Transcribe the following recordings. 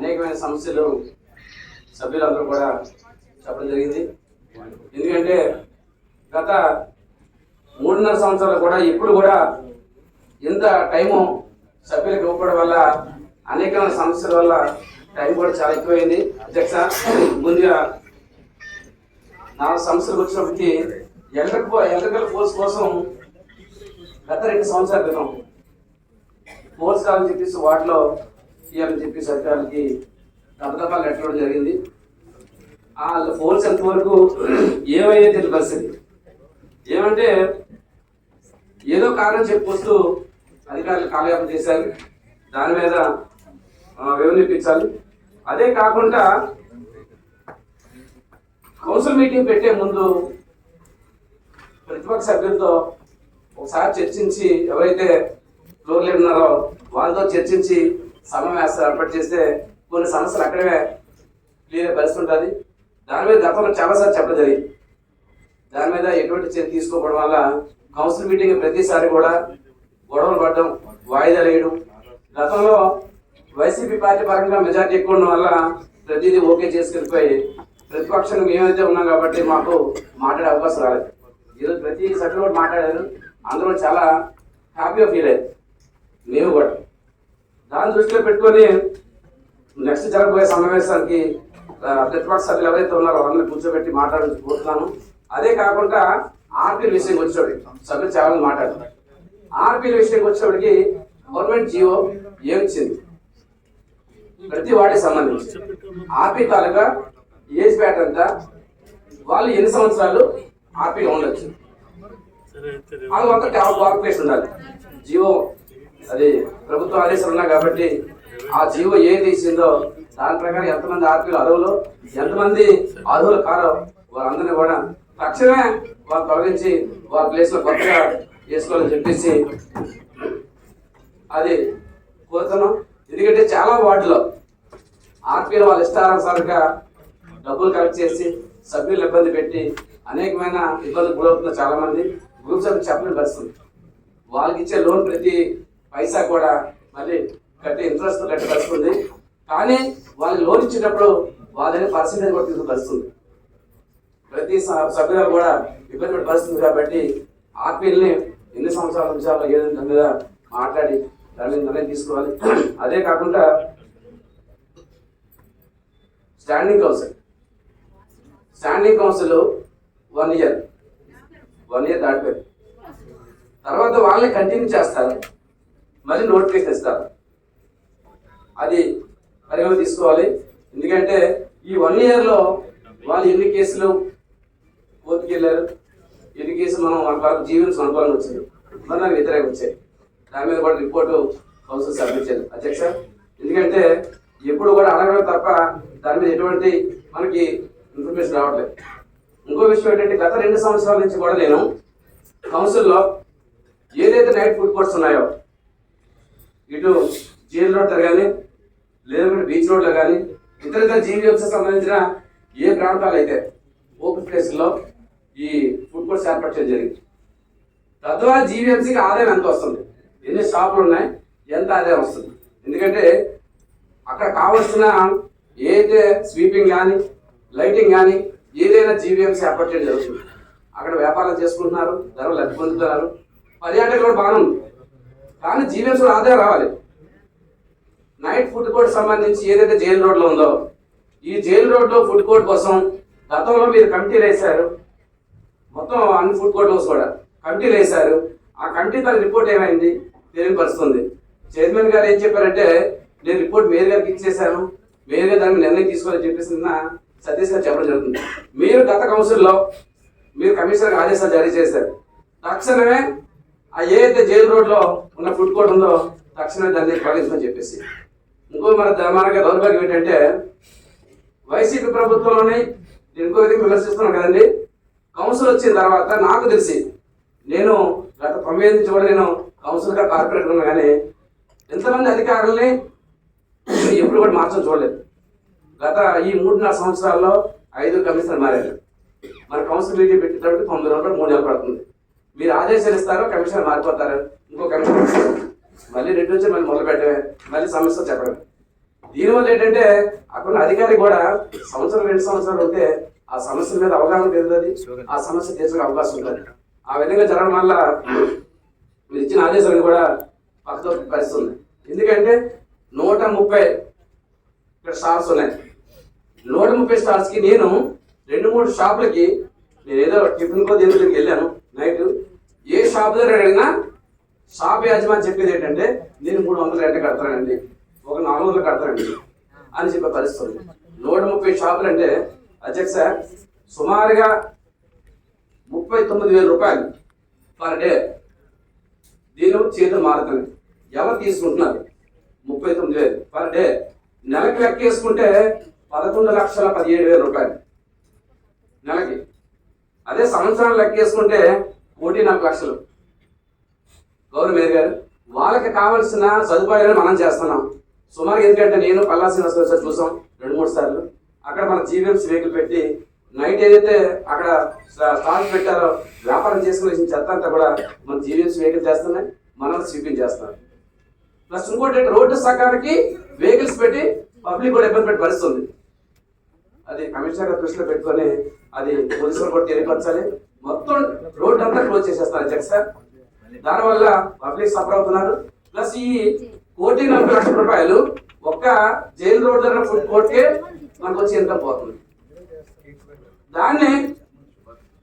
అనేకమైన సమస్యలు సభ్యులందరూ కూడా చెప్పడం జరిగింది. ఎందుకంటే గత మూడున్నర సంవత్సరాలు కూడా ఇప్పుడు కూడా ఇంత టైము సభ్యులకు ఇవ్వడం వల్ల అనేకమైన సమస్యల వల్ల టైం కూడా చాలా ఎక్కువైంది. అధ్యక్ష ముందుగా నాలుగు సమస్యలు వచ్చినప్పటికీ ఎలక్ట్రిక్ ఎలక్ట్రికల్ ఫోర్స్ కోసం గత రెండు సంవత్సరాల క్రితం ఫోర్స్ కావాలని చెప్పేసి వాటిలో ఇవ్వాలని చెప్పి సర్కార్కి దప్పదప్పాలు కట్టడం జరిగింది. ఆ ఫోర్స్ ఎంతవరకు ఏమైనా తెలియదు పరిస్థితి. ఏమంటే ఏదో కారణం చెప్పుకొస్తూ అధికారులు కాలయాపన చేశారు. దాని మీద వివరించాలి అదే కాకుండా కౌన్సిల్ మీటింగ్ పెట్టే ముందు ప్రతిపక్ష సభ్యులతో ఒకసారి చర్చించి ఎవరైతే ఫ్లోర్ ఉన్నారో వాళ్ళతో చర్చించి సమావేశాలు ఏర్పాటు చేస్తే కొన్ని సమస్యలు అక్కడే క్లియర్ పరిస్థితి ఉంటుంది. దాని మీద గతంలో చాలాసార్లు చెప్పడం జరిగింది. దాని మీద ఎటువంటి చర్య తీసుకోవడం వల్ల కౌన్సిల్ మీటింగ్ ప్రతిసారి కూడా గొడవలు పడడం వాయిదాలు వేయడం గతంలో వైసీపీ పార్టీ పరంగా మెజార్టీ ఎక్కువ ఉండడం వల్ల ప్రతిదీ ఓకే చేసుకెళ్ళిపోయి ప్రతిపక్షం మేమైతే ఉన్నాం కాబట్టి మాకు మాట్లాడే అవకాశం రాలేదు. ఈరోజు ప్రతి సభ్యులు కూడా మాట్లాడారు. అందరూ చాలా హ్యాపీగా ఫీల్ అయ్యారు. మేము కూడా. దాన్ని దృష్టిలో పెట్టుకొని నెక్స్ట్ జరగబోయే సమావేశానికి ప్రతిపక్ష సభ్యులు ఎవరైతే ఉన్నారో అందరిని కూర్చోబెట్టి మాట్లాడాలని కోరుతున్నాను. అదే కాకుండా ఆర్పీల విషయంకి వచ్చేవాడికి సభ్యులు చాలా మాట్లాడారు. ఆర్పీల విషయంకి వచ్చేవాడికి గవర్నమెంట్ జియో ఏమిచ్చింది ప్రతి వాడికి సంబంధించి ఆర్పీ తాలూకా ఏజ్ బ్యాట్ అంతా వాళ్ళు ఎన్ని సంవత్సరాలు ఆర్పీలో ఉండొచ్చు? ఒక వర్క్ ప్లేస్ ఉండాలి. జియో అది ప్రభుత్వ ఆదేశాలు ఉన్నాయి కాబట్టి ఆ జీవో ఏ తీసిందో దాని ప్రకారం ఎంతమంది ఆర్పీలు అరువులు ఎంతమంది అరువులు కారో వారందరినీ కూడా తక్షణమే వాళ్ళు తొలగించి వారి ప్లేస్లో కొత్తగా చేసుకోవాలని చెప్పేసి అది కోరుతున్నాం. ఎందుకంటే చాలా వార్డులో ఆర్పీలు వాళ్ళ ఇష్టానుసారంగా డబ్బులు కలెక్ట్ చేసి సభ్యులు ఇబ్బంది పెట్టి అనేకమైన ఇబ్బందులు గురవుతున్న చాలా మంది గ్రూప్ చెప్పని పరిస్థితుంది వాళ్ళకి ఇచ్చే లోన్ ప్రతి పైసా కూడా మళ్ళీ కట్టి ఇంట్రెస్ట్ కట్టి పరిస్థితుంది కానీ వాళ్ళు లోన్ ఇచ్చేటప్పుడు వాళ్ళని పర్సంటేజ్ పర్సెంటేజ్ కూడా తీసుకుని పరిస్థితుంది ప్రతి స- సభ్యులు కూడా ఇబ్బంది పడే పరిస్థితుంది కాబట్టి ఆర్పీల్ని ఎన్ని సంవత్సరాల విషయాల్లో ఏదో మీద మాట్లాడి దాన్ని నిర్ణయం తీసుకోవాలి. అదే కాకుండా standing council standing council one year one year దాటిపోయింది. తర్వాత వాళ్ళని కంటిన్యూ చేస్తారు. మళ్ళీ నోటిఫికేషన్ ఇస్తారు. అది పరిగణలో తీసుకోవాలి. ఎందుకంటే ఈ వన్ ఇయర్లో వాళ్ళు ఎన్ని కేసులు కోర్టుకి వెళ్ళారు? ఎన్ని కేసులు మనం మన వరకు జీవించిన అనుకూలంగా వచ్చింది మరి నాకు వ్యతిరేకం వచ్చాయి. దాని మీద కూడా రిపోర్టు కౌన్సిల్ సబ్మిట్ చేయాలి. అధ్యక్ష ఎందుకంటే ఎప్పుడు కూడా అడగడం తప్ప దాని మీద ఎటువంటి మనకి ఇన్ఫర్మేషన్ రావట్లేదు. ఇంకో విషయం ఏంటంటే గత రెండు సంవత్సరాల నుంచి కూడా నేను కౌన్సిల్లో ఏదైతే నైట్ ఫుడ్ కోర్ట్స్ ఉన్నాయో ఇటు జీఎల్ రోడ్ కానీ లేదంటే బీచ్ రోడ్లో కానీ ఇతర ఇతర జీవీఎంసీ సంబంధించిన ఏ ప్రాంతాలు అయితే ఓపెన్ ప్లేస్లో ఈ ఫుడ్ కోర్ట్స్ ఏర్పాటు చేయడం జరిగింది. తద్వారా జీవీఎంసీకి ఆదాయం ఎంత వస్తుంది? ఎన్ని షాపులు ఉన్నాయి? ఎంత ఆదాయం వస్తుంది? ఎందుకంటే అక్కడ కావలసిన ఏదైతే స్వీపింగ్ కానీ లైటింగ్ కానీ ఏదైనా జీవీఎంసీ ఏర్పాటు చేయడం జరుగుతుంది. అక్కడ వ్యాపారం చేసుకుంటున్నారు ధరలు లబ్ధి పొందుతున్నారు. పర్యాటకులు కూడా బాగానే ఉంది కానీ జీవీఎంసీ ఆదాయం రావాలి. నైట్ ఫుడ్ కోర్ట్ సంబంధించి ఏదైతే జైల్ రోడ్లో ఉందో ఈ జైల్ రోడ్లో ఫుడ్ కోర్ట్ కోసం గతంలో మీరు కమిటీలు వేశారు మొత్తం అన్ని ఫుడ్ కోర్ట్స్ కూడా కమిటీలు వేశారు ఆ కమిటీ తన రిపోర్ట్ ఏమైంది? తెలియపరుస్తుంది చైర్మన్ గారు ఏం చెప్పారంటే నేను రిపోర్ట్ మేయర్ గారికి ఇచ్చేసాను మేయర్ గారు దాన్ని నిర్ణయం తీసుకోవాలని చెప్పేసి సతీష్ గారు చెప్పడం జరుగుతుంది. మీరు గత కౌన్సిల్లో మీరు కమిషనర్ ఆదేశాలు జారీ చేశారు. తక్షణమే ఆ ఏదైతే జైలు రోడ్లో ఉన్న ఫుడ్ కోర్ట్ ఉందో తక్షణమే దాన్ని తొలగించమని చెప్పేసి. ఇంకో మన మనకి దౌర్భాగ్యం ఏంటంటే వైసీపీ ప్రభుత్వంలోని నేను ఇంకో విధంగా విమర్శిస్తున్నాను కదండి. కౌన్సిల్ వచ్చిన తర్వాత నాకు తెలిసి నేను గత తొంభై నుంచి కూడా నేను కౌన్సిల్గా కార్పొరేటర్ ఉన్నా కానీ ఎంతమంది అధికారుల్ని ఎప్పుడు కూడా మార్చడం చూడలేదు. గత ఈ మూడున్నర సంవత్సరాల్లో ఐదు కమిషనర్ మారారు. మన కౌన్సిల్ మీటింగ్ పెట్టేటప్పుడు తొమ్మిది రోజులు మూడు నెలలు పడుతుంది. మీరు ఆదేశాలు ఇస్తారో కమిషనర్ మారిపోతారు ఇంకో కమిషనర్ మళ్ళీ రెండు నుంచి మళ్ళీ మొదలు పెట్టడమే మళ్ళీ సమస్య చెప్పడం. దీనివల్ల ఏంటంటే అక్కడ అధికారి కూడా సంవత్సరం రెండు సంవత్సరాలు ఉంటే ఆ సమస్య మీద అవగాహన పెరుగుతుంది. ఆ సమస్య తీర్చే అవకాశం ఉంటుంది. ఆ విధంగా జరగడం వల్ల మీరు ఇచ్చిన ఆదేశాలను కూడా పక్కతో పరిస్థితి ఎందుకంటే నూట ముప్పై ఇక్కడ స్టార్స్ ఉన్నాయి. నూట ముప్పై స్టార్స్కి నేను రెండు మూడు షాపులకి నేను ఏదో టిఫిన్ కో దేని వెళ్ళాను. నైట్ షాప్ దగ్గర అడిగినా షాప్ యజమాని చెప్పేది ఏంటంటే నేను మూడు వందలు ఎంట కడతానండి ఒక నాలుగు వందలు కడతానండి అని చెప్పే పరిస్థితుంది నూట ముప్పై షాపులు అంటే అధ్యక్ష సుమారుగా ముప్పై తొమ్మిది వేల రూపాయలు పర్ డే. దీని చేతులు మారుతుంది ఎవరు తీసుకుంటున్నారు? ముప్పై తొమ్మిది వేలు పర్ డే. నెలకి లెక్కేసుకుంటే పదకొండు లక్షల పదిహేడు వేల రూపాయలు. నెలకి. అదే సంవత్సరాలు లెక్కేసుకుంటే కోటి నాలుగు లక్షలు. గౌరవ మేరు గారు వాళ్ళకి కావాల్సిన సదుపాయాలను మనం చేస్తున్నాం. సుమారు ఎందుకంటే నేను పల్లా శ్రీనివాసరావు సార్ చూసాం రెండు మూడు సార్లు. అక్కడ మన జీవీఎంసీ వెహికల్ పెట్టి నైట్ ఏదైతే అక్కడ స్టాక్ పెట్టారో వ్యాపారం చేసుకునే చెత్త అంతా కూడా మన జీవీఎంసీ వెహికల్ చేస్తున్నాయి. మనం స్వీపింగ్ చేస్తాం ప్లస్ ఇంకోటి రోడ్డు సకానికి వెహికల్స్ పెట్టి పబ్లిక్ కూడా ఇబ్బంది పెట్టి పరిస్థితుంది అది కమిషనర్ దృష్టిలో పెట్టుకొని అది పోలీసులు కూడా తెలియపరచాలి మొత్తం రోడ్ అంతా క్లోజ్ చేసేస్తారు అధ్యక్ష దానివల్ల పబ్లిక్ సఫర్ అవుతున్నారు. ప్లస్ ఈ కోటి నలభై లక్షల రూపాయలు ఒక్క జైలు రోడ్ దగ్గర ఫుడ్ కోర్టుకే మనకు వచ్చి ఎంత పోతుంది? దాన్ని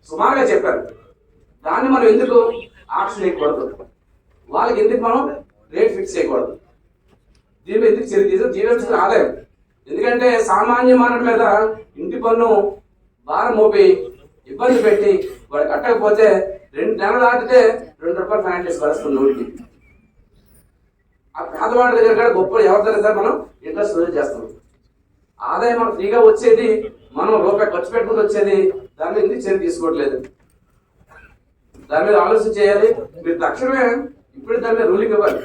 సుమారుగా చెప్పారు. దాన్ని మనం ఎందుకు ఆప్షన్ చేయకూడదు? వాళ్ళకి ఎందుకు మనం రేట్ ఫిక్స్ చేయకూడదు? దీని మీద ఎందుకు చర్య తీసు జీవించిన ఆదాయం? ఎందుకంటే సామాన్య మానవుడి మీద ఇంటి పన్ను భారం మోపి ఇబ్బంది పెట్టి వాడు కట్టకపోతే రెండు నెలలు దాటితే రెండు రూపాయలు ఫైన్ చేసి నోటికి. ఆ పేదవాడి దగ్గర కూడా గొప్ప ఎవరి దగ్గర మనం ఇంట్రెస్ట్ వదిలి చేస్తాం. ఆదాయం మనం ఫ్రీగా వచ్చేది మనం రూపాయి ఖర్చు పెట్టుకుని వచ్చేది దాని మీద ఎందుకు చర్య తీసుకోవట్లేదు? దాని మీద ఆలోచన చేయాలి. మీరు తక్షణమే ఇప్పుడు దాని మీద రూలింగ్ ఇవ్వాలి.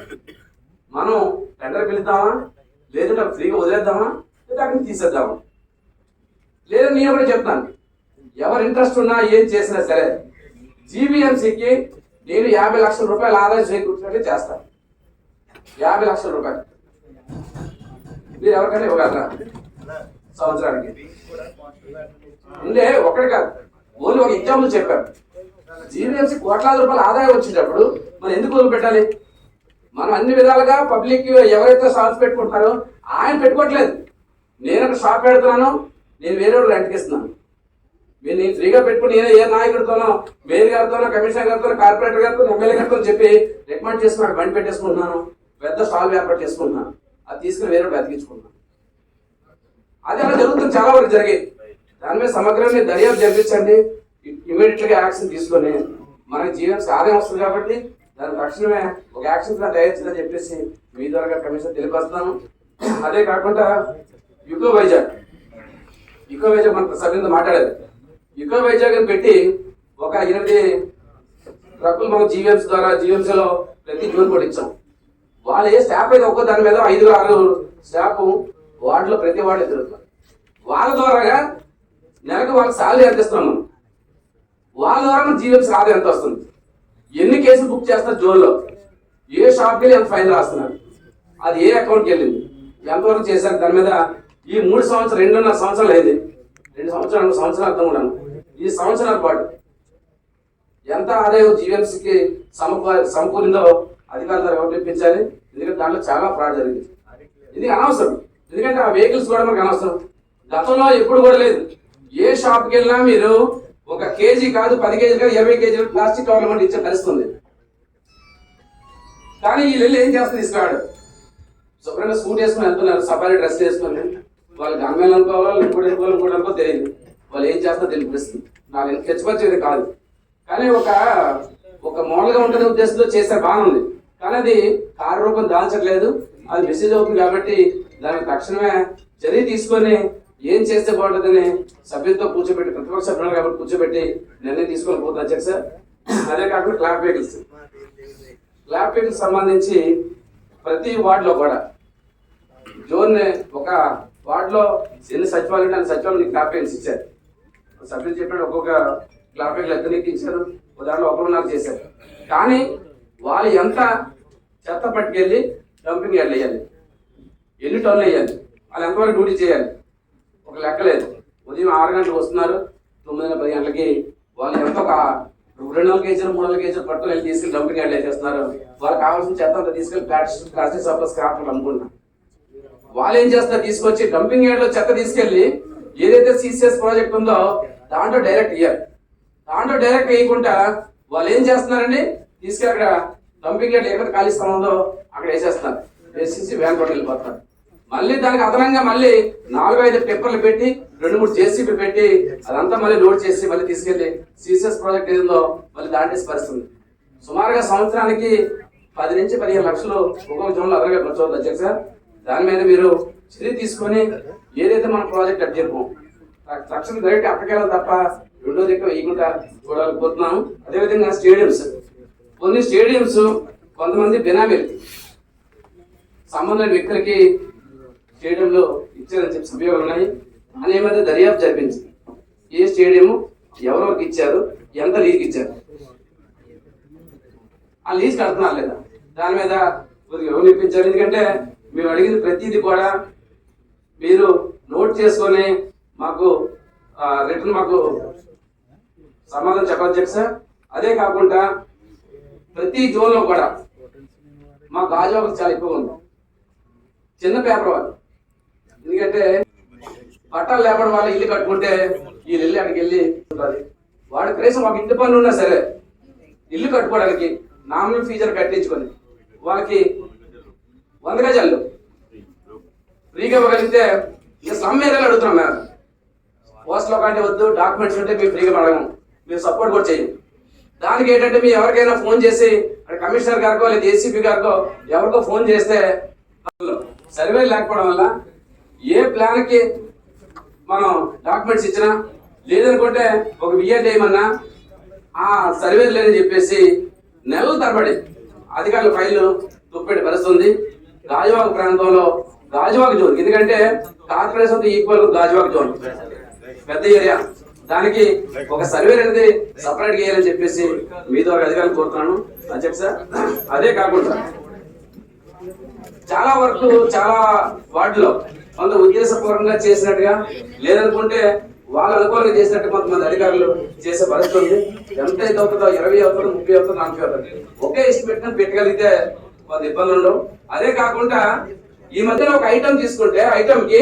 మనం టెండర్కి వెళ్తామా? లేదంటే ఫ్రీగా వదిలేద్దామా? లేదా అక్కడికి తీసేద్దామా? లేదా నేను కూడా చెప్తాను. ఎవరు ఇంట్రెస్ట్ ఉన్నా ఏం చేసినా సరే జీబీఎంసీకి నేను యాభై లక్షల రూపాయలు ఆదాయం చేకూర్చినట్టు చేస్తాను యాభై లక్షల రూపాయలు. మీరు ఎవరికైనా ఇవ్వగలరా? సంవత్సరానికి. ఉండే ఒకటి కాదు. ఓన్లీ ఒక ఎగ్జాంపుల్ చెప్పారు జీవీఎంసీ కోట్లాది రూపాయల ఆదాయం వచ్చేటప్పుడు మనం ఎందుకు వదిలిపెట్టాలి మనం అన్ని విధాలుగా పబ్లిక్ ఎవరైతే షాప్స్ పెట్టుకుంటారో ఆయన పెట్టుకోవట్లేదు. నేను ఒక షాప్ పెడుతున్నాను నేను వేరే రెంట్కి ఇస్తున్నాను. మీరు నేను ఫ్రీగా పెట్టుకుని నేను ఏ నాయకుడితోనో మేయర్ గారితోనో కమిషనర్ గారితోనో కార్పొరేటర్ గారితో ఎమ్మెల్యే గారితో చెప్పి రికమెండ్ చేసుకున్నాడు బండి పెట్టేసుకుంటున్నాను పెద్ద స్టాల్ వ్యాపారం చేసుకుంటున్నాను అది తీసుకుని వేరే బతికించుకుంటున్నాను. అది అలా జరుగుతుంది చాలా వరకు జరిగేది దాని మీద సమగ్రమే దర్యాప్తు జరిపించండి. ఇమీడియట్గా యాక్షన్ తీసుకొని మన జీవన ఆదాయం వస్తుంది కాబట్టి దాని తక్షణమే ఒక యాక్షన్ ప్లాన్ తయారు చెప్పేసి మీ ద్వారా కమిషన్ తెలియపరుస్తున్నాను. అదే కాకుండా యుకో వైజాగ్. యుకో వైజాగ్ మన సభ్యులతో మాట్లాడేది యుగ వైజాగ్ పెట్టి ఒక ఎనిమిది ట్రక్కులు మనం జీవీఎంసీ ద్వారా జీవీఎంసీలో ప్రతి జూన్ పడించాం వాళ్ళు ఏ స్టాఫ్ అయితే ఒక్కో దాని మీద ఐదు ఆరు స్టాఫ్ వార్డులో ప్రతి వార్డు తిరుగుతారు వాళ్ళ ద్వారాగా నెలకు వాళ్ళకి శాలరీ ఎంత వాళ్ళ ద్వారా జీవీఎంసీ ఆదాయం ఎంత వస్తుంది? ఎన్ని కేసులు బుక్ చేస్తారు జోన్లో? ఏ షాప్కి వెళ్ళి ఎంత ఫైన్ రాస్తున్నారు? అది ఏ అకౌంట్కి వెళ్ళింది? ఎంతవరకు చేశారు? దాని మీద ఈ మూడు సంవత్సరాలు రెండున్నర సంవత్సరాలు అయింది. రెండు సంవత్సరాలు సంవత్సరాలు అర్థం కూడా ఈ సంవత్సరాల పాటు ఎంత ఆదాయం జీవీఎంసీకి సమకూ సమకూరిందో అధికారులు ఎవరు తెప్పించాలి ఎందుకంటే దాంట్లో చాలా ఫ్రాడ్ జరిగింది. ఇది అనవసరం. ఎందుకంటే ఆ వెహికల్స్ కూడా మనకు అనవసరం. గతంలో ఎప్పుడు కూడా లేదు. ఏ షాప్కి వెళ్ళినా మీరు ఒక కేజీ కాదు పది కేజీలు కాదు ఇరవై కేజీలు ప్లాస్టిక్ కవర్లు కూడా ఇచ్చే పరిస్థితుంది. కానీ వీళ్ళు వెళ్ళి ఏం చేస్తారు తీసుకురాడు శుభ్రంగా సూట్ వేసుకుని వెళ్తున్నారు సపరేట్ డ్రెస్ వేసుకుని. వాళ్ళకి అమ్మాయిలు అనుకోవాలో ఇంకోటి అనుకోవాలి ఇంకోటి అనుకో తెలియదు. వాళ్ళు ఏం చేస్తారో తెలిపిస్తుంది నాకు ఎంత కాదు. కానీ ఒక ఒక మోడల్గా ఉంటుంది ఉద్దేశంతో చేస్తే బాగుంది. కానీ అది కార్యరూపం దాల్చట్లేదు. అది మెసేజ్ అవుతుంది కాబట్టి దానికి తక్షణమే చర్య తీసుకొని ఏం చేస్తే బాగుంటుందని సభ్యులతో కూర్చోబెట్టి ప్రతిపక్ష సభ్యులు కాబట్టి కూర్చోబెట్టి నిర్ణయం తీసుకొని పోతుంది అధ్యక్ష అదే కాకుండా క్లాప్ వెహికల్స్. క్లాప్ వెహికల్స్ సంబంధించి ప్రతి వార్డులో కూడా జోన్ ఒక వార్డులో ఎన్ని సచివాలయం అన్ని సచివాలయం క్లాప్ వెహికల్స్ ఇచ్చారు. సభ్యులు చెప్పినట్టు ఒక్కొక్క క్లాప్ వెహికల్ ఎక్కడికి ఇచ్చారు ఒక దాంట్లో చేశారు. కానీ వాళ్ళు ఎంత చెత్త పట్టుకెళ్ళి డంపింగ్ యార్డ్ వేయాలి ఎన్ని టన్నులు వేయాలి వాళ్ళు ఎంతవరకు డ్యూటీ చేయాలి ఒక లెక్క లేదు. ఉదయం ఆరు గంటలకు వస్తున్నారు తొమ్మిది పది గంటలకి వాళ్ళు ఎంత ఒక రెండు నెలల కేజీలు మూడు నెలల కేజీలు పట్టుకుని వెళ్ళి తీసుకెళ్ళి డంపింగ్ యార్డ్ వేసేస్తున్నారు. వాళ్ళకి కావాల్సిన చెత్త అంతా తీసుకెళ్ళి ప్లాస్టిక్ ప్లాస్టిక్ సప్లై స్క్రాప్ అమ్ముకుంటున్నారు వాళ్ళు ఏం చేస్తారు తీసుకొచ్చి డంపింగ్ యార్డ్లో చెత్త తీసుకెళ్ళి ఏదైతే సిసిఎస్ ప్రాజెక్ట్ ఉందో దాంట్లో డైరెక్ట్ ఇయ్యాలి. దాంట్లో డైరెక్ట్ వేయకుండా వాళ్ళు ఏం చేస్తున్నారండి? తీసుకెళ్ళి అక్కడ డంపింగ్ యార్డ్ ఎక్కడ ఖాళీ స్థలం ఉందో అక్కడ వేసేస్తున్నారు. వేసేసి వ్యాన్ పట్టు వెళ్ళిపోతున్నారు. మళ్ళీ దానికి అదనంగా మళ్ళీ నాలుగు ఐదు టిప్పర్లు పెట్టి రెండు మూడు జేసీబీ పెట్టి అదంతా మళ్ళీ లోడ్ చేసి మళ్ళీ తీసుకెళ్ళి సిసిఎస్ ప్రాజెక్ట్ ఏదో మళ్ళీ దాటేసి పరిస్థితుంది. సుమారుగా సంవత్సరానికి పది నుంచి పదిహేను లక్షలు ఒక్కొక్క జోన్లో అదనంగా ఖర్చు అవుతుంది. సార్ దాని మీద మీరు చర్య తీసుకొని ఏదైతే మన ప్రాజెక్ట్ అప్ రక్షణ తక్షణ డైరెక్ట్ అక్కడికెళ్ళాలి తప్ప రెండో దిక్కు వేయకుండా చూడాలనుకుంటున్నాము అదేవిధంగా స్టేడియంస్. కొన్ని స్టేడియంస్ కొంతమంది బినామీలు. సంబంధం వ్యక్తులకి స్టేడియంలో ఇచ్చారని చెప్పి సభ్యులు ఉన్నాయి. అనే మధ్య దర్యాప్తు జరిపించింది. ఏ స్టేడియం ఎవరెవరికి ఇచ్చారు ఎంత లీజ్కి ఇచ్చారు? ఆ లీజ్ కడుతున్నారు లేదా దాని మీద కొద్దిగా ఎవరు ఇప్పించారు. ఎందుకంటే మేము అడిగిన ప్రతిదీ కూడా మీరు నోట్ చేసుకొని మాకు రిటర్న్ మాకు సమాధానం చెప్పాలి చెప్పి సార్. అదే కాకుండా ప్రతి జోన్లో కూడా మా గాజు ఒకటి చాలా ఎక్కువ ఉంది. చిన్న పేపర్ వాళ్ళు. ఎందుకంటే పట్టాలు లేపడం వాళ్ళ ఇల్లు కట్టుకుంటే వీళ్ళు వెళ్ళి అక్కడికి వెళ్ళి ఉంటుంది వాడి కనీసం మాకు ఇంటి పనులు ఉన్నా సరే ఇల్లు కట్టుకోవడానికి నామినల్ ఫీజర్ కట్టించుకొని వాళ్ళకి వంద గజాలు. ఫ్రీగా ఇవ్వగలిగితే ఇక స్లమ్ ఏరియాలో అడుగుతున్నాం మేము పోస్ట్లో కానీ వద్దు డాక్యుమెంట్స్ ఉంటే మేము ఫ్రీగా అడగము. మేము సపోర్ట్ కూడా చేయం దానికి ఏంటంటే మీరు ఎవరికైనా ఫోన్ చేసి కమిషనర్ గారికో లేదా ఏసీపీ గారికో ఎవరికో ఫోన్ చేస్తే సర్వే లేకపోవడం వల్ల ఏ ప్లాన్కి మనం డాక్యుమెంట్స్ ఇచ్చినా లేదనుకుంటే ఒక విఆర్ ఏమన్నా ఆ సర్వే లేదని చెప్పేసి నెలలు తరబడి అధికారుల ఫైళ్ళు తుప్పెట్టి పరిస్థితుంది గాజువాక ప్రాంతంలో గాజువాక జోన్. ఎందుకంటే కార్పొరేషన్ ఈక్వల్ గాజువాక జోన్. పెద్ద ఏరియా. దానికి ఒక సర్వే అనేది సపరేట్ చేయాలని చెప్పేసి మీతో ఒక అధికారులు కోరుతున్నాను. అని చెప్పి సార్. అదే కాకుండా చాలా వరకు చాలా వార్డులో కొంత ఉద్దేశపూర్వకంగా చేసినట్టుగా లేదనుకుంటే వాళ్ళు అనుకూలంగా చేసినట్టు కొంతమంది అధికారులు చేసే పరిస్థితి ఉంది. ఎంత అయితే అవుతుందో ఇరవై అవుతుందో ముప్పై అవుతుందో నలభై అవుతుంది ఒకే ఇష్టం పెట్టిన పెట్టగలిగితే కొంత ఇబ్బందులు ఉండవు. అదే కాకుండా ఈ మధ్యన ఒక ఐటమ్ తీసుకుంటే ఐటమ్కి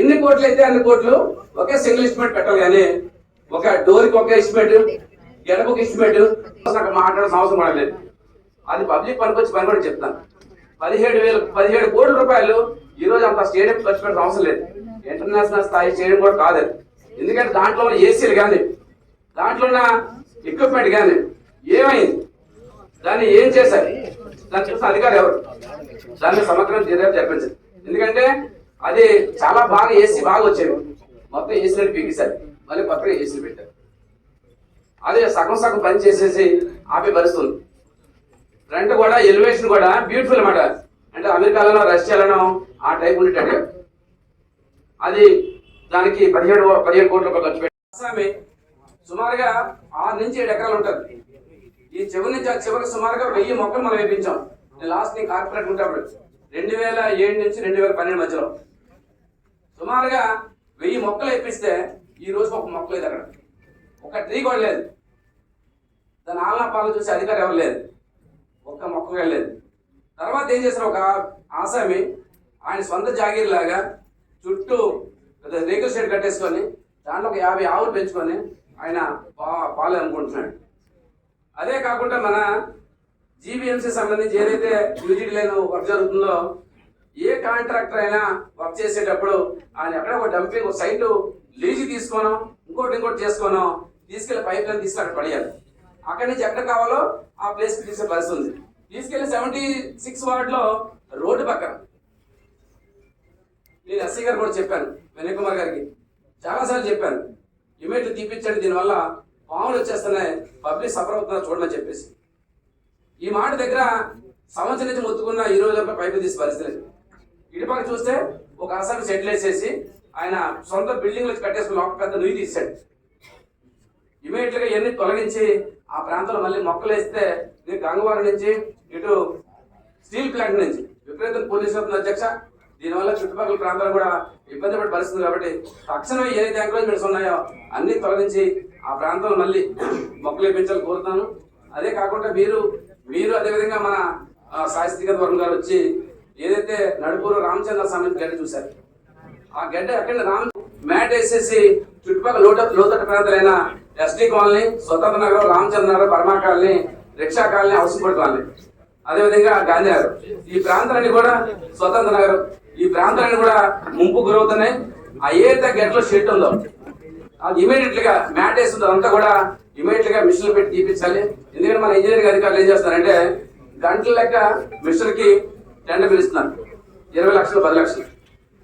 ఎన్ని కోట్లు అయితే అన్ని కోట్లు ఒకే సింగిల్ ఎస్టిమేట్ పెట్టాలి కానీ ఒక డోర్కి ఒక ఎస్టిమేట్ గడప ఎస్టిమేట్ నాకు మాట్లాడాల్సిన అవసరం పడలేదు అది పబ్లిక్ పనికొచ్చి పని కూడా చెప్తాను. పదిహేడు వేలు పదిహేడు కోట్ల రూపాయలు ఈ రోజు అంత స్టేడియం ఖర్చు పెట్టడం అవసరం లేదు. ఇంటర్నేషనల్ స్థాయి స్టేడియం కూడా కాదు ఎందుకంటే దాంట్లో ఉన్న ఏసీలు కానీ దాంట్లో ఉన్న ఎక్విప్మెంట్ కానీ ఏమైంది? దాన్ని ఏం చేశారు? దాన్ని చూసిన అధికారులు ఎవరు? దాన్ని సమగ్రం తీరే జరిపించారు ఎందుకంటే అది చాలా బాగా ఏసీ బాగా వచ్చేవి. మొత్తం ఏసీలు పీకేశారు మళ్ళీ కొత్తగా ఏసీలు పెట్టారు. అదే సగం సగం పని చేసేసి ఆపే పరిస్థితుంది ఫ్రంట్ కూడా ఎలివేషన్ కూడా బ్యూటిఫుల్ అన్నమాట. అంటే అమెరికాలోనో రష్యాలోనో ఆ టైప్ ఉండేటట్టు. అది దానికి పదిహేడు పదిహేడు కోట్ల రూపాయలు ఖర్చు పెట్టి సుమారుగా ఆరు నుంచి ఏడు ఎకరాలు ఉంటుంది. ఈ చివరి నుంచి ఆ చివరికి సుమారుగా వెయ్యి మొక్కలు మనం వేయించాం నేను లాస్ట్ నీ కార్పొరేట్ ఉంటాడు రెండు వేల ఏడు నుంచి రెండు వేల పన్నెండు మధ్యలో. సుమారుగా వెయ్యి మొక్కలు వేపిస్తే ఈ రోజు ఒక మొక్క లేదు అక్కడ. ఒక ట్రీ కూడా లేదు. దాని ఆలనా పాలన చూసి అధికారం ఎవరు లేదు. ఒక్క మొక్క లేదు. తర్వాత ఏం చేశారు? ఒక ఆసామి ఆయన సొంత జాగీర్ లాగా చుట్టూ పెద్ద రేకుల షెడ్ కట్టేసుకొని దాంట్లో ఒక యాభై ఆవులు పెంచుకొని ఆయన పా పాలు అమ్ముకుంటున్నాడు అదే కాకుండా మన జీబీఎంసీ సంబంధించి ఏదైతే యూజిటీ లైన్ వర్క్ జరుగుతుందో ఏ కాంట్రాక్టర్ అయినా వర్క్ చేసేటప్పుడు ఆయన ఎక్కడ ఒక డంపింగ్ ఒక సైట్ లీజు తీసుకోనో ఇంకోటి ఇంకోటి చేసుకోనో తీసుకెళ్ళి పైప్ లైన్ తీసుకెళ్ళి అక్కడ పడేయాలి. అక్కడి నుంచి ఎక్కడ కావాలో ఆ ప్లేస్కి తీసే పరిస్థితి ఉంది. తీసుకెళ్ళి సెవెంటీ సిక్స్ వార్డులో రోడ్డు పక్కన. నేను ఎస్సీ గారు కూడా చెప్పాను వినయ్ కుమార్ గారికి. చాలాసార్లు చెప్పాను ఇమేట్లు తీపించండి దీనివల్ల పాములు వచ్చేస్తున్నాయి పబ్లిక్ సఫర్ అవుతున్నారు చూడమని చెప్పేసి. ఈ మాట దగ్గర సంవత్సరం నుంచి మొత్తుకున్న ఈ రోజు పైపు తీసి పరిస్థితి లేదు ఇటుపక్క చూస్తే ఒక అసలు సెటిల్ వేసేసి ఆయన సొంత బిల్డింగ్లు కట్టేసుకుని లోపల పెద్ద నుయ్యి తీశాడు ఇమీడియట్గా ఇవన్నీ తొలగించి ఆ ప్రాంతంలో మళ్ళీ మొక్కలు వేస్తే నేను గంగవారం నుంచి ఇటు స్టీల్ ప్లాంట్ నుంచి విపరీతం పోలీసు అవుతుంది అధ్యక్ష. దీనివల్ల చుట్టుపక్కల ప్రాంతాలు కూడా ఇబ్బంది పడే పరిస్థితుంది కాబట్టి తక్షణమే ఏదైతే ఎంకరేజ్మెంట్స్ ఉన్నాయో అన్ని తొలగించి ఆ ప్రాంతంలో మళ్ళీ మొక్కలు వేయించాలని కోరుతాను అదే కాకుండా మీరు వీరు అదేవిధంగా మన ఆ, శాస్త్రీగత వర్గం గారు వచ్చి ఏదైతే నడుపూరు రామచంద్ర స్వామి గడ్డ చూశారు ఆ గడ్డ అక్కడ రామ్ మ్యాట్ వేసేసి చుట్టుపక్కల లోట లోతట్టు ప్రాంతాలైన ఎస్టీ కాలనీ స్వతంత్ర నగరం రామచంద్ర నగరం పరమా colony rickshaw colony housing colony. అదేవిధంగా గాంధీ నగర్ ఈ ప్రాంతాలన్నీ కూడా స్వతంత్ర నగరం. ఈ ప్రాంతాలన్నీ కూడా ముంపు గురవుతున్నాయి. ఆ ఏదైతే గెట్లో షెడ్ ఉందో అది ఇమీడియట్గా మ్యాట్ వేసిందో అంతా కూడా ఇమీడియట్గా మిషన్లు పెట్టి తీపించాలి ఎందుకంటే మన ఇంజనీరింగ్ అధికారులు ఏం చేస్తారంటే గంటల లెక్క మిషన్కి టెండర్ పిలుస్తున్నారు. ఇరవై లక్షలు పది లక్షలు.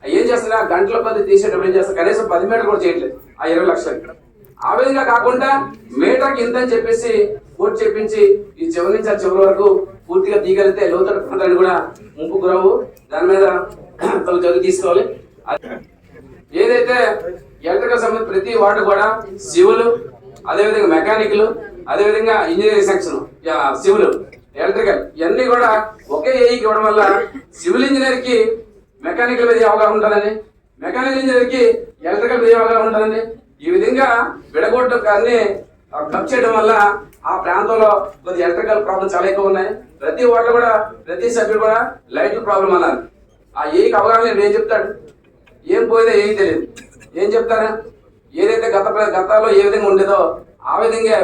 ఏం చేస్తున్నా గంటల పది తీసేటప్పుడు ఏం చేస్తారు కనీసం పది మీటర్ కూడా చేయట్లేదు ఆ ఇరవై లక్షలు. ఆ విధంగా కాకుండా మీటర్కి ఇంత అని చెప్పేసి పూర్తి చెప్పించి ఈ చివరి నుంచి ఆ చివరి వరకు పూర్తిగా తీయగలిగితే లోతట ప్రాంతాన్ని కూడా ముంపు గురవు దాని మీద తను చదువు తీసుకోవాలి. ఏదైతే ఎలక్ట్రికల్ సంబంధించి ప్రతి వార్డు కూడా శివులు అదేవిధంగా మెకానికల్ అదేవిధంగా ఇంజనీరింగ్ సెక్షన్ సివిల్ ఎలక్ట్రికల్ ఇవన్నీ కూడా ఒకే ఏఈకి ఇవ్వడం వల్ల సివిల్ ఇంజనీర్కి మెకానికల్ మీద అవగాహన ఉంటుందండి మెకానికల్ ఇంజనీర్కి ఎలక్ట్రికల్ మీద అవగాహన ఉంటుందని ఈ విధంగా విడగొట్టు అన్ని కప్ చేయడం వల్ల ఆ ప్రాంతంలో కొద్ది ఎలక్ట్రికల్ ప్రాబ్లమ్స్ చాలా ఎక్కువ ఉన్నాయి. ప్రతి వార్డు కూడా ప్రతి సభ్యుడు కూడా లైట్ ప్రాబ్లం అన్నారు ఆ ఏకి అవగాహన లేదు, ఏం చెప్తాడు? ఏం పోయిందో ఏం తెలియదు. ఏం చెప్తారా? ఏదైతే గత గతంలో ఏ విధంగా ఉండేదో ఆ విధంగా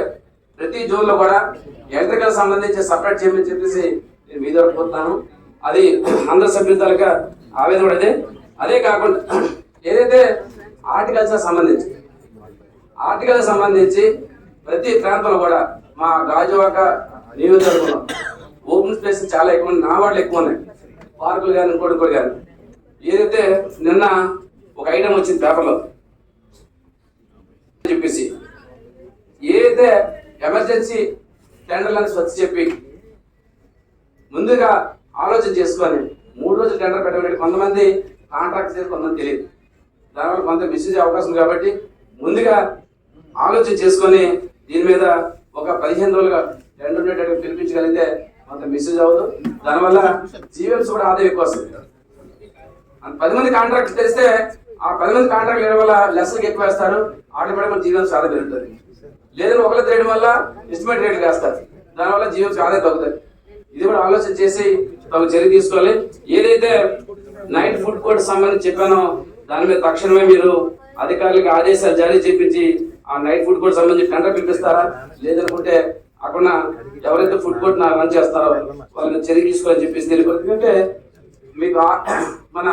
ప్రతి జోన్లో కూడా ఎలక్ట్రికల్ సంబంధించి సపరేట్ చేయమని చెప్పేసి నేను మీద కోరుతాను అది అందరి సభ్యులతలుగా ఆవేదన కూడా అదే కాకుండా ఏదైతే హార్టికల్చర్ సంబంధించి ఆర్టికల్ సంబంధించి ప్రతి ప్రాంతంలో కూడా మా గాజువాక నియోజకవర్గంలో ఓపెన్ స్పేస్ చాలా ఎక్కువ ఉన్నాయి. నా వాళ్ళు ఎక్కువ ఉన్నాయి. పార్కులు కానీ ఇంకోటి కానీ ఏదైతే నిన్న ఒక ఐటమ్ వచ్చింది పేపర్లో చెప్పేసి. ఏదైతే ఎమర్జెన్సీ టెండర్లను స్వచ్ఛ చెప్పి ముందుగా ఆలోచన చేసుకొని మూడు రోజులు టెండర్ పెట్టబడి కొంతమంది కాంట్రాక్ట్ చేసి కొంతమంది తెలియదు. దానివల్ల కొంత మిస్యూజ్ అవకాశం కాబట్టి ముందుగా ఆలోచన చేసుకొని దీని మీద ఒక పదిహేను రోజులుగా టెండర్ ఉండేటట్టు పిలిపించగలిగితే కొంత మిస్యూజ్ అవ్వదు. దానివల్ల జీవన్స్ కూడా ఆదాయం ఎక్కువ వస్తుంది. పది మంది కాంట్రాక్ట్ తెస్తే ఆ పది మంది కాంట్రాక్ట్ వేయడం వల్ల లెసన్కి ఎక్కువ వేస్తారు ఆటోమేటిక్గా జీవనం చాలా పెరుగుతుంది. లేదని ఒకళ్ళు తీయడం వల్ల ఎస్టిమేట్ రేట్లు వేస్తారు. దానివల్ల జీవనం చాలా తగ్గుతుంది. ఇది కూడా ఆలోచన చేసి తగు చర్య తీసుకోవాలి. ఏదైతే నైట్ ఫుడ్ కోర్ట్ సంబంధించి చెప్పానో దాని మీద తక్షణమే మీరు అధికారులకు ఆదేశాలు జారీ చేపించి ఆ నైట్ ఫుడ్ కోర్ట్ సంబంధించి టెండర్ పిలిపిస్తారా? లేదనుకుంటే అక్కడ ఎవరైతే ఫుడ్ కోర్ట్ రన్ చేస్తారో వాళ్ళని చర్య తీసుకోవాలని చెప్పేసి తెలియదు ఎందుకంటే మీకు మన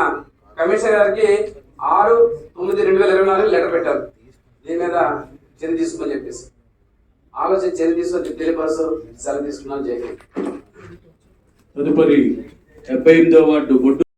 కమిషనర్ గారికి ఆరు తొమ్మిది రెండు వేల ఇరవై నాలుగు లెటర్ పెట్టారు. దీని మీద చర్య తీసుకోమని చెప్పేసి. ఆలోచన చర్య తీసుకొని తెలియపరుస్తూ సెలవు తీసుకున్నాను జై తదుపరి డెబ్బై ఎనిమిదో వార్డు